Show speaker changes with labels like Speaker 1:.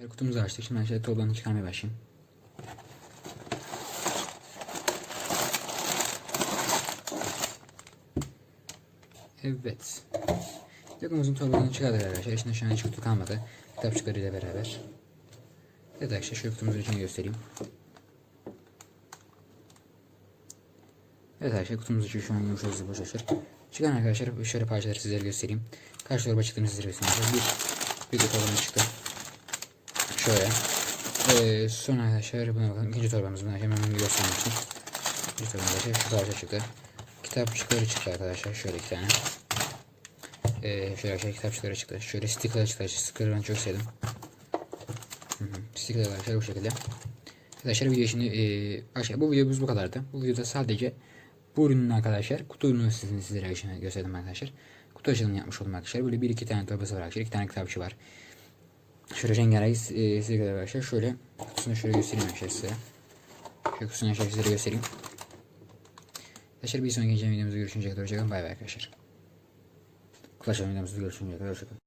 Speaker 1: Kutumuzu açtık. Şimdi aşağıya torbağını çıkarmaya başlayayım. Evet. Yokumuzun torbağını çıkardık arkadaşlar. İçinde şu an hiç kutu kalmadı. Kitapçıklarıyla beraber. Evet arkadaşlar şu kutumuzun içini göstereyim. Evet arkadaşlar kutumuz içi şu an yumuşak hızlı boşalır. Çıkan arkadaşlar şöyle parçaları sizlere göstereyim. Kaç torba çıktığını sizlere göstereyim. Bir, bir de çıktı. Şöyle. Ee, sonra arkadaşlar buna bakalım. İkinci torbamız buna hemen göstermek için. İkinci torbamız arkadaşlar şu parça çıktı. Kitapçıkları çıktı arkadaşlar. Şöyle iki tane. Ee, şöyle arkadaşlar kitapçıkları çıktı. Şöyle stickerlar çıktı. Stickerları ben çok sevdim. Stickerlar arkadaşlar bu şekilde. Arkadaşlar video şimdi e, arkadaşlar bu videomuz bu kadardı. Bu videoda sadece bu ürünün arkadaşlar kutu ürünü sizin sizlere gösterdim arkadaşlar. Kutu açılımını yapmış oldum arkadaşlar. Böyle bir iki tane torbası var arkadaşlar. iki tane kitapçı var. Şöyle rengarenk e, size kadar arkadaşlar. Şöyle kutusunu şöyle göstereyim arkadaşlar size. Şöyle kutusunu arkadaşlar sizlere göstereyim. Arkadaşlar bir sonraki videomuzda görüşünceye kadar hoşçakalın. Bay bay arkadaşlar. Açılım videomuzda görüşünceye kadar hoşçakalın.